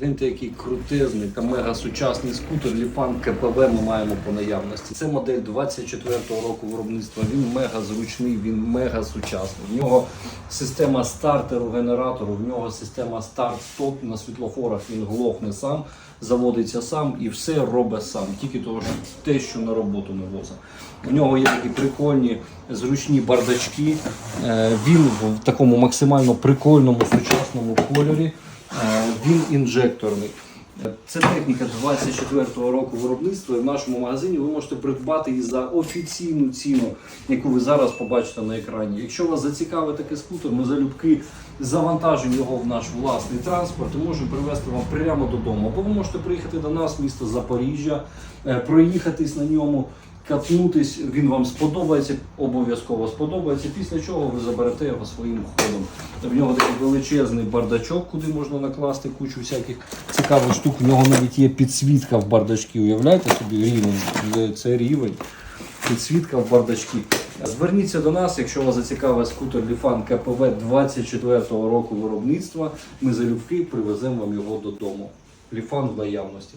Гляньте, який крутезний та мега сучасний скутер Ліфан КПВ ми маємо по наявності. Це модель 24-го року виробництва. Він мега зручний, він мега сучасний. В нього система стартеру генератору, в нього система старт-стоп на світлофорах. Він глохне сам, заводиться сам і все робить сам. Тільки того, що те, що на роботу не возить. У нього є такі прикольні зручні бардачки. Е, Він в такому максимально прикольному сучасному кольорі. Він інжекторний. Це техніка 24-го року виробництва. І в нашому магазині ви можете придбати її за офіційну ціну, яку ви зараз побачите на екрані. Якщо вас зацікавить такий скутер, ми залюбки завантажимо його в наш власний транспорт і можемо привезти вам прямо додому. Або ви можете приїхати до нас, місто Запоріжжя, е, проїхатись на ньому. Катнутись, він вам сподобається, обов'язково сподобається. Після чого ви заберете його своїм ходом. В нього такий величезний бардачок, куди можна накласти кучу всяких цікавих штук. В нього навіть є підсвітка в бардачці. Уявляєте собі рівень? Це рівень. Підсвітка в бардачці. Зверніться до нас, якщо вас зацікавить скутер Ліфан КПВ 24-го року виробництва. Ми залюбки привеземо вам його додому. Ліфан в наявності.